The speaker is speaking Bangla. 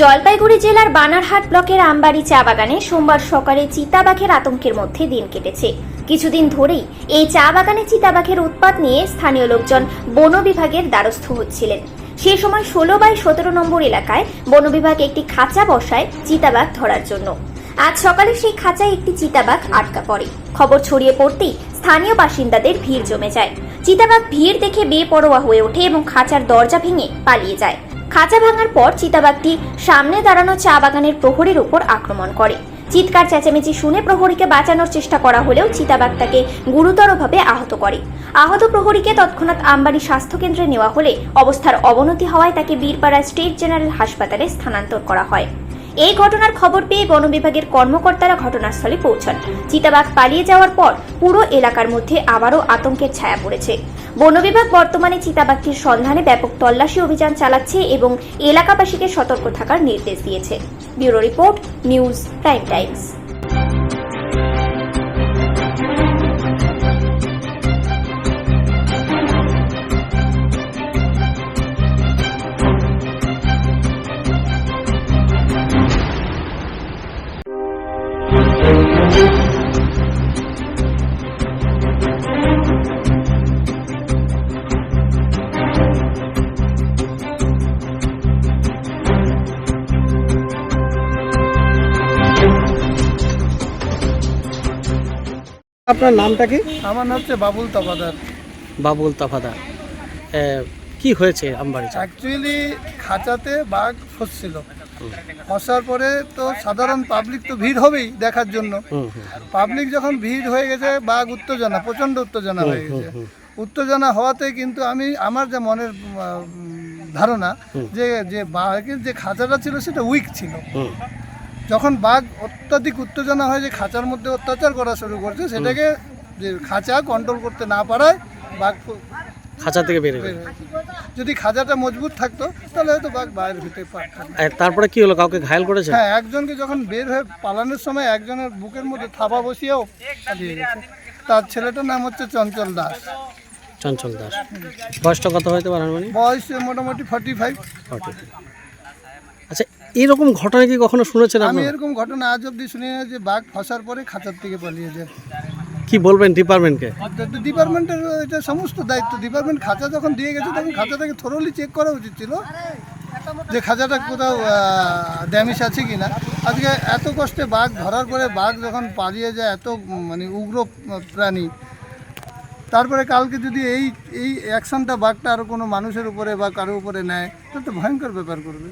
জলপাইগুড়ি জেলার বানারহাট ব্লকের আমবাড়ি চা বাগানে সোমবার সকালে চিতাবাঘের আতঙ্কের মধ্যে দিন কেটেছে। কিছুদিন ধরেই এই চা বাগানে চিতাবাঘের উৎপাত নিয়ে স্থানীয় লোকজন বন বিভাগের দ্বারস্থ হচ্ছিলেন। সে সময় ষোলো বাই সতেরো নম্বর এলাকায় বন বিভাগ একটি খাঁচা বসায় চিতাবাঘ ধরার জন্য। আজ সকালে সেই খাঁচায় একটি চিতাবাঘ আটকা পড়ে। খবর ছড়িয়ে পড়তেই স্থানীয় বাসিন্দাদের ভিড় জমে যায়। চিতাবাঘ ভিড় দেখে বেপরোয়া হয়ে ওঠে এবং খাঁচার দরজা ভেঙে পালিয়ে যায়। খাঁচা ভাঙার পর চিতাবাঘটি সামনে দাঁড়ানো চা বাগানের প্রহরীর উপর আক্রমণ করে। চিৎকার, চেঁচামেচি শুনে প্রহরীকে বাঁচানোর চেষ্টা করা হলেও চিতাবাঘ তাকে গুরুতরভাবে আহত করে। আহত প্রহরীকে তৎক্ষণাৎ আমবাড়ি স্বাস্থ্যকেন্দ্রে নেওয়া হলে অবস্থার অবনতি হওয়ায় তাকে বীরপাড়া স্টেট জেনারেল হাসপাতালে স্থানান্তর করা হয়। এই ঘটনার খবর পেয়ে বন বিভাগের কর্মকর্তারা ঘটনাস্থলে পৌঁছান। চিতাবাঘ পালিয়ে যাওয়ার পর পুরো এলাকার মধ্যে আবারও আতঙ্কের ছায়া পড়েছে। বন বিভাগ বর্তমানে চিতাবাঘটির সন্ধানে ব্যাপক তল্লাশি অভিযান চালাচ্ছে এবং এলাকাবাসীকে সতর্ক থাকার নির্দেশ দিয়েছে। Bureau report, news prime times. আপনার নামটা কি? আমার নাম হচ্ছে বাবুল তপাদার বাবুল তাফাদার। কি হয়েছে আমবাড়ি অ্যাকচুয়ালি খাঁচাতে বাঘ ফসছিল। ফসার পরে তো সাধারণ পাবলিক তো ভিড় হবেই দেখার জন্য। পাবলিক যখন ভিড় হয়ে গেছে, বাঘ উত্তেজনা, প্রচণ্ড উত্তেজনা হয়ে গেছে। উত্তেজনা হওয়াতে কিন্তু আমি, আমার যে মনের ধারণা যে যে বাঘের যে খাঁচাটা ছিল সেটা উইক ছিল। যখন বাঘ অত্যাধিক উত্তেজনা হয় যে খাঁচার মধ্যে অত্যাচার করা শুরু করছে, সেটাকে যে খাঁচা কন্ট্রোল করতে না পারায় বাঘ খাঁচা থেকে বেরিয়ে। যদি খাঁচাটা মজবুত থাকতো তাহলে হয়তো বাঘ বাইরে হতে পারত তারপরে কি হলো? কাউকে ঘায়াল করেছে? হ্যাঁ একজনকে যখন বের হয়ে পালানোর সময় একজনের বুকের মধ্যে থাবা বসিয়েও পালিয়ে গেছে। তার ছেলেটার নাম হচ্ছে চঞ্চল দাস। চঞ্চল দাস। বয়সটা কত হয়তো পারেন মানে বয়স মোটামুটি ফর্টি ফাইভ আচ্ছা এরকম ঘটনা কি কখনো শুনেছেন আমি এরকম ঘটনা আজ অব্দি শুনি না যে বাঘ ফসার পরে খাঁচার থেকে পালিয়ে যায়। কি বলবেন ডিপার্টমেন্টকে? ডিপার্টমেন্টের এটা সমস্ত দায়িত্ব। ডিপার্টমেন্ট খাঁচা যখন দিয়ে গেছে, তখন খাঁচাটাকে থরলি চেক করা উচিত ছিল যে খাঁচাটা কোথাও ড্যামেজ আছে কি না আজকে এত কষ্টে বাঘ ধরার পরে বাঘ যখন পালিয়ে যায়, এত মানে উগ্র প্রাণী। তারপরে কালকে যদি এই এই অ্যাকশনটা বাঘটা আরও কোনো মানুষের উপরে বা কারোর উপরে নেয়, তাহলে তো ভয়ঙ্কর ব্যাপার করবে।